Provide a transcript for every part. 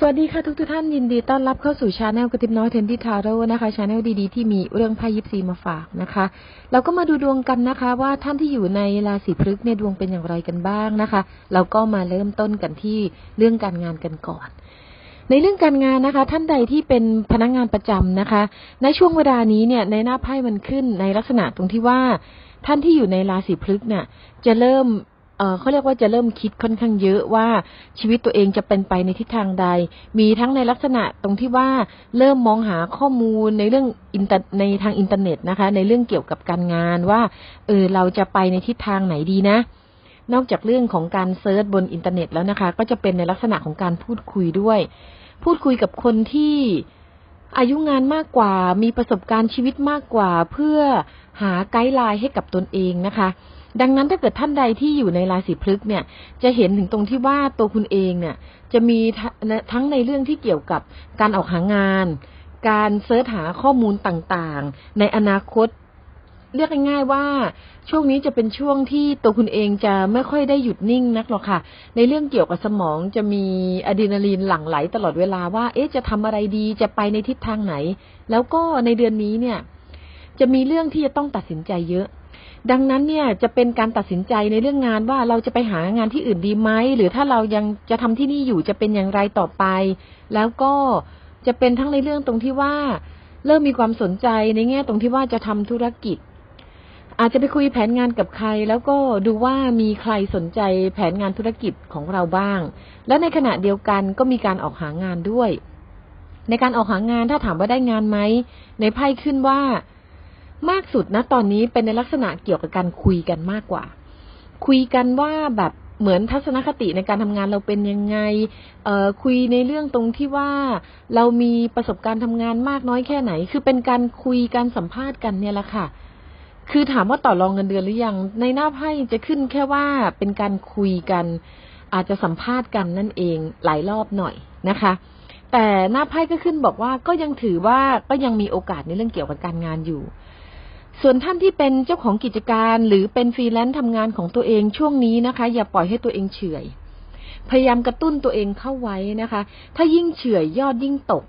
สวัสดีค่ะทุกทุกท่านยินดีต้อนรับเข้าสู่ชาแนลกระติบน้อยเทนที่ทาโร่นะคะชาแนลดีๆที่มีเรื่องไพ่ยิปซีมาฝากนะคะ เราก็มาดูดวงกันนะคะ ว่าท่านที่อยู่ในราศีพฤกษ์เนี่ยดวงเป็นอย่างไรกันบ้างนะคะ เราก็มาเริ่มต้นกันที่เรื่องการงานกันก่อน ในเรื่องการงานนะคะ ท่านใดที่เป็นพนักงานประจำนะคะ ในช่วงเวลานี้เนี่ยในหน้าไพ่มันขึ้นในลักษณะตรงที่ว่า ท่านที่อยู่ในราศีพฤกษ์เนี่ยจะเริ่ม เขาเรียกว่าจะเริ่มคิดค่อนข้างเยอะว่าชีวิตตัวเองจะเป็นไปในทิศทางใด มีทั้งในลักษณะตรงที่ว่าเริ่มมองหาข้อมูลในเรื่องอินเตอร์ในทางอินเทอร์เน็ตนะคะ ในเรื่องเกี่ยวกับการงานว่าเออเราจะไปในทิศทางไหนดีนะ นอกจากเรื่องของการเซิร์ชบนอินเทอร์เน็ตแล้วนะคะ ก็จะเป็นในลักษณะของการพูดคุยด้วย พูดคุยกับคนที่ อายุงานมากกว่า มีประสบการณ์ชีวิตมากกว่า เพื่อหาไกด์ไลน์ให้กับตนเองนะคะ ดังนั้นถ้าเกิดท่านใดที่อยู่ในราศีพฤกษ์เนี่ย จะเห็นถึงตรงที่ว่าตัวคุณเองเนี่ย จะมีทั้งในเรื่องที่เกี่ยวกับการออกหางาน การเสิร์ชหาข้อมูลต่างๆ ในอนาคต เรียกง่ายๆว่าช่วงนี้จะเป็นช่วงที่ตัวคุณเองจะไม่ค่อยได้หยุดนิ่งนักหรอกค่ะ ในเรื่องเกี่ยวกับสมองจะมีอะดรีนาลีนหลั่งไหลตลอดเวลาว่า เอ๊ะจะทำอะไรดีจะไปในทิศทางไหน แล้วก็ในเดือนนี้เนี่ย จะมีเรื่องที่จะต้องตัดสินใจเยอะ ดังนั้นเนี่ยจะเป็นการตัดสินใจในเรื่องงานว่าเราจะไปหางานที่อื่นดีไหมหรือถ้าเรายังจะทำที่นี่อยู่จะเป็นอย่างไรต่อไป แล้วก็จะเป็นทั้งในเรื่องตรงที่ว่าเริ่มมีความสนใจในแง่ตรงที่ว่าจะทำธุรกิจ อาจจะไปคุยแผนงานกับใคร แล้วก็ดูว่ามีใครสนใจแผนงานธุรกิจของเราบ้าง และในขณะเดียวกันก็มีการออกหางานด้วย ในการออกหางานถ้าถามว่าได้งานไหมในไพ่ขึ้นว่า มากสุดนะตอนนี้เป็นในลักษณะเกี่ยวกับการคุยกันมากกว่า คุยกันว่าแบบเหมือนทัศนคติในการทำงานเราเป็นยังไง เอ่อคุยในเรื่องตรงที่ว่าเรามีประสบการณ์ทำงานมากน้อยแค่ไหน คือเป็นการคุยการสัมภาษณ์กันเนี่ยแหละค่ะ คือถามว่าต่อรองเงินเดือนหรือยัง ในหน้าไพ่จะขึ้นแค่ว่าเป็นการคุยกัน อาจจะสัมภาษณ์กันนั่นเองหลายรอบหน่อยนะคะ แต่หน้าไพ่ก็ขึ้นบอกว่าก็ยังถือว่าก็ยังมีโอกาสในเรื่องเกี่ยวกับการงานอยู่ ส่วนท่านที่เป็นเจ้าของกิจการหรือเป็นฟรีแลนซ์ทำงานของตัวเองช่วงนี้นะคะ อย่าปล่อยให้ตัวเองเฉื่อยพยายามกระตุ้นตัวเองเข้าไว้นะคะ ถ้ายิ่งเฉื่อยยอดยิ่งตก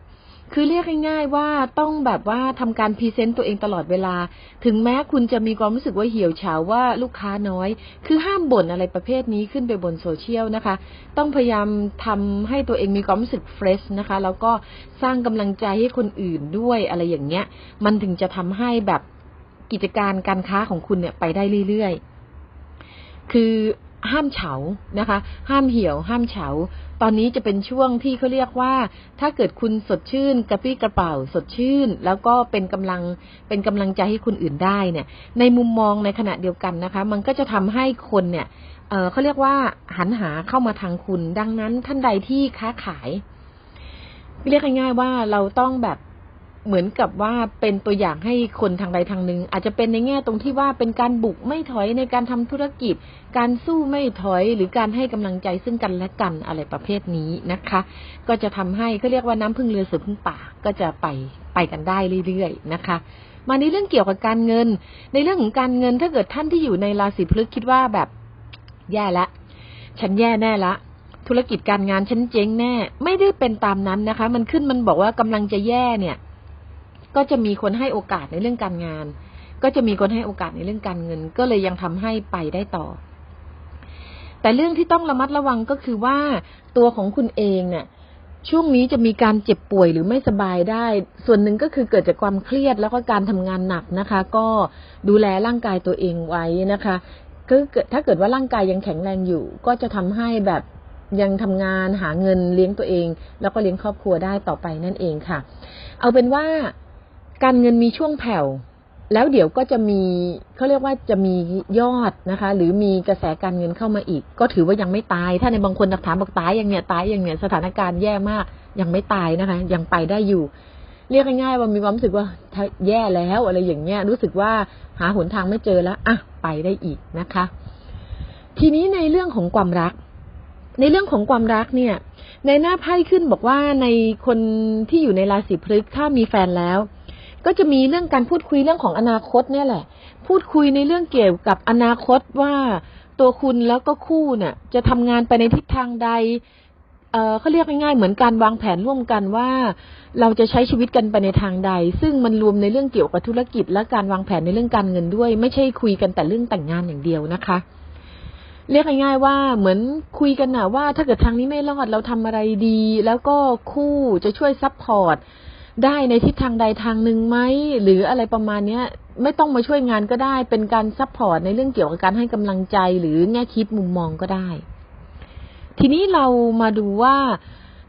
คือเรียกง่ายๆว่าต้องแบบว่าทำการพรีเซนต์ตัวเองตลอดเวลา ถึงแม้คุณจะมีความรู้สึกว่าเหี่ยวเฉาว่าลูกค้าน้อย คือห้ามบ่นอะไรประเภทนี้ขึ้นไปบนโซเชียลนะคะ ต้องพยายามทำให้ตัวเองมีความรู้สึกเฟรชนะคะ แล้วก็สร้างกำลังใจให้คนอื่นด้วยอะไรอย่างเงี้ย มันถึงจะทำให้แบบกิจการการค้าของคุณเนี่ยไปได้เรื่อยๆ คือ ห้ามเฉานะคะ ห้ามเหี่ยว ห้ามเฉา ตอนนี้จะเป็นช่วงที่เขาเรียกว่า ถ้าเกิดคุณสดชื่น กระปี้กระเป๋าสดชื่น แล้วก็เป็นกำลังเป็นกำลังใจให้คนอื่นได้เนี่ย ในมุมมองในขณะเดียวกันนะคะ มันก็จะทำให้คนเนี่ยเเขาเรียกว่าหันหาเข้ามาทางคุณ ดังนั้นท่านใดที่ค้าขาย เรียกง่ายๆว่าเราต้องแบบ เหมือนกับว่าเป็นตัวอย่างให้คนทางใดทางหนึ่ง อาจจะเป็นในแง่ตรงที่ว่าเป็นการบุกไม่ถอยในการทำธุรกิจ การสู้ไม่ถอย หรือการให้กำลังใจซึ่งกันและกันอะไรประเภทนี้นะคะ ก็จะทำให้เขาเรียกว่าน้ำพึ่งเรือเสือพึ่งป่าก็จะไปไปกันได้เรื่อยๆนะคะมาในเรื่องเกี่ยวกับการเงิน ในเรื่องของการเงินถ้าเกิดท่านที่อยู่ในราศีพฤกษ์คิดว่าแบบแย่ละ ฉันแย่แน่ละ ธุรกิจการงานฉันเจ๊งแน่ ไม่ได้เป็นตามนั้นนะคะ มันขึ้นมันบอกว่ากำลังจะแย่เนี่ย ก็จะมีคนให้โอกาสในเรื่องการงาน ก็จะมีคนให้โอกาสในเรื่องการเงิน ก็เลยยังทำให้ไปได้ต่อ แต่เรื่องที่ต้องระมัดระวังก็คือว่าตัวของคุณเองเนี่ยช่วงนี้จะมีการเจ็บป่วยหรือไม่สบายได้ ส่วนหนึ่งก็คือเกิดจากความเครียดแล้วก็การทำงานหนักนะคะ ก็ดูแลร่างกายตัวเองไว้นะคะก็เกิดถ้าเกิดว่าร่างกายยังแข็งแรงอยู่ ก็จะทำให้แบบยังทำงานหาเงินเลี้ยงตัวเอง แล้วก็เลี้ยงครอบครัวได้ต่อไปนั่นเองค่ะ เอาเป็นว่า การเงินมีช่วงแผ่ว แล้วเดี๋ยวก็จะมีเขาเรียกว่าจะมียอดนะคะ หรือมีกระแสการเงินเข้ามาอีก ก็ถือว่ายังไม่ตาย ถ้าในบางคนถามบอกตายอย่างเนี้ยตายอย่างเนี้ยสถานการณ์แย่มาก ยังไม่ตายนะคะ ยังไปได้อยู่ เรียกง่ายๆว่ามีความรู้สึกว่าแย่แล้วอะไรอย่างเงี้ย รู้สึกว่าหาหนทางไม่เจอแล้วอะไปได้อีกนะคะ ทีนี้ในเรื่องของความรักในเรื่องของความรักเนี่ย ในหน้าไพ่ขึ้นบอกว่าในคนที่อยู่ในราศีพฤกษ์ถ้ามีแฟนแล้ว ก็จะมีเรื่องการพูดคุยเรื่องของอนาคตเนี่ยแหละ พูดคุยในเรื่องเกี่ยวกับอนาคตว่าตัวคุณแล้วก็คู่เนี่ยจะทำงานไปในทิศทางใดเอ่อเขาเรียกง่ายๆเหมือนการวางแผนร่วมกันว่า เราจะใช้ชีวิตกันไปในทางใด ซึ่งมันรวมในเรื่องเกี่ยวกับธุรกิจ และการวางแผนในเรื่องการเงินด้วย ไม่ใช่คุยกันแต่เรื่องแต่งงานอย่างเดียวนะคะ เรียกง่ายๆว่าเหมือนคุยกันนะว่า ถ้าเกิดทางนี้ไม่รอดเราทำอะไรดี แล้วก็คู่จะช่วยซัพพอร์ต ได้ในทิศทางใดทางหนึ่งไหมหรืออะไรประมาณเนี้ย ไม่ต้องมาช่วยงานก็ได้ เป็นการซัพพอร์ตในเรื่องเกี่ยวกับการให้กำลังใจหรือแง่คิดมุมมองก็ได้ ทีนี้เรามาดูว่า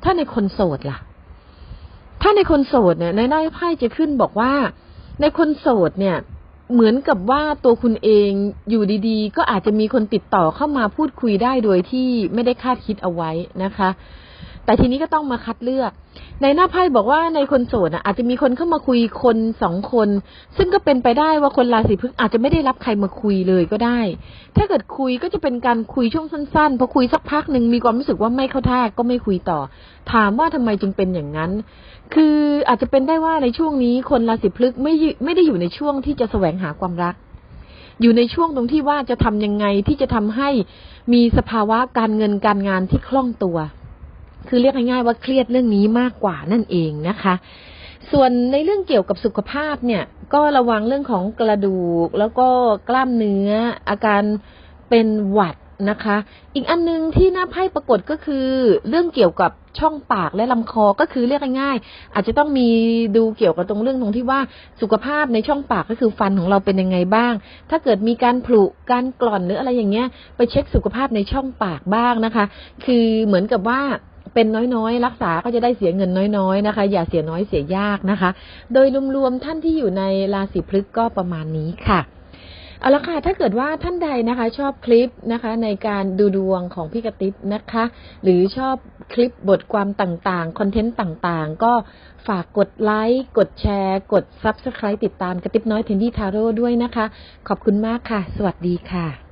ถ้าในคนโสดล่ะ ถ้าในคนโสดเนี่ยในหน้าไพ่จะขึ้นบอกว่า ในคนโสดเนี่ย เหมือนกับว่าตัวคุณเองอยู่ดีๆ ก็อาจจะมีคนติดต่อเข้ามาพูดคุยได้โดยที่ไม่ได้คาดคิดเอาไว้นะคะ แต่ทีนี้ก็ต้องมาคัดเลือก ในหน้าไพ่บอกว่าในคนโสดอาจจะมีคนเข้ามาคุยคนสองคน ซึ่งก็เป็นไปได้ว่าคนราศีพฤษภอาจจะไม่ได้รับใครมาคุยเลยก็ได้ ถ้าเกิดคุยก็จะเป็นการคุยช่วงสั้นๆพอคุยสักพักหนึ่งมีความรู้สึกว่าไม่เข้าท่าก็ไม่คุยต่อ ถามว่าทำไมจึงเป็นอย่างนั้น คืออาจจะเป็นได้ว่าในช่วงนี้คนราศีพฤษภไม่ไม่ได้อยู่ในช่วงที่จะแสวงหาความรักอยู่ในช่วงตรงที่ว่าจะทำยังไงที่จะทำให้มีสภาวะการเงินการงานที่คล่องตัว คือเรียกง่ายๆว่าเครียดเรื่องนี้มากกว่านั่นเองนะคะ ส่วนในเรื่องเกี่ยวกับสุขภาพเนี่ย ก็ระวังเรื่องของกระดูกแล้วก็กล้ามเนื้อ อาการเป็นหวัดนะคะ อีกอันนึงที่น้าไพ่ปรากฏก็คือ เรื่องเกี่ยวกับช่องปากและลำคอก็คือเรียกง่ายๆอาจจะต้องมีดูเกี่ยวกับตรงเรื่องตรงที่ว่าสุขภาพในช่องปากก็คือฟันของเราเป็นยังไงบ้าง ถ้าเกิดมีการผลุการกร่อนหรืออะไรอย่างเงี้ย ไปเช็คสุขภาพในช่องปากบ้างนะคะ คือเหมือนกับว่า เป็นน้อยๆ รักษาก็จะได้เสียเงินน้อยๆนะคะ อย่าเสียน้อยเสียยากนะคะ โดยรวมๆท่านที่อยู่ในราศีพฤกษ์ก็ประมาณนี้ค่ะเอาละค่ะ ถ้าเกิดว่าท่านใดนะคะ ชอบคลิปนะคะ ในการดูดวงของพี่กระติบนะคะ หรือชอบคลิปบทความต่างๆ คอนเทนต์ต่างๆ ก็ฝากกดไลค์ กดแชร์ กด Subscribe ติดตามกระติบน้อยเทนดี้ทาโร่ด้วยนะคะ ขอบคุณมากค่ะ สวัสดีค่ะ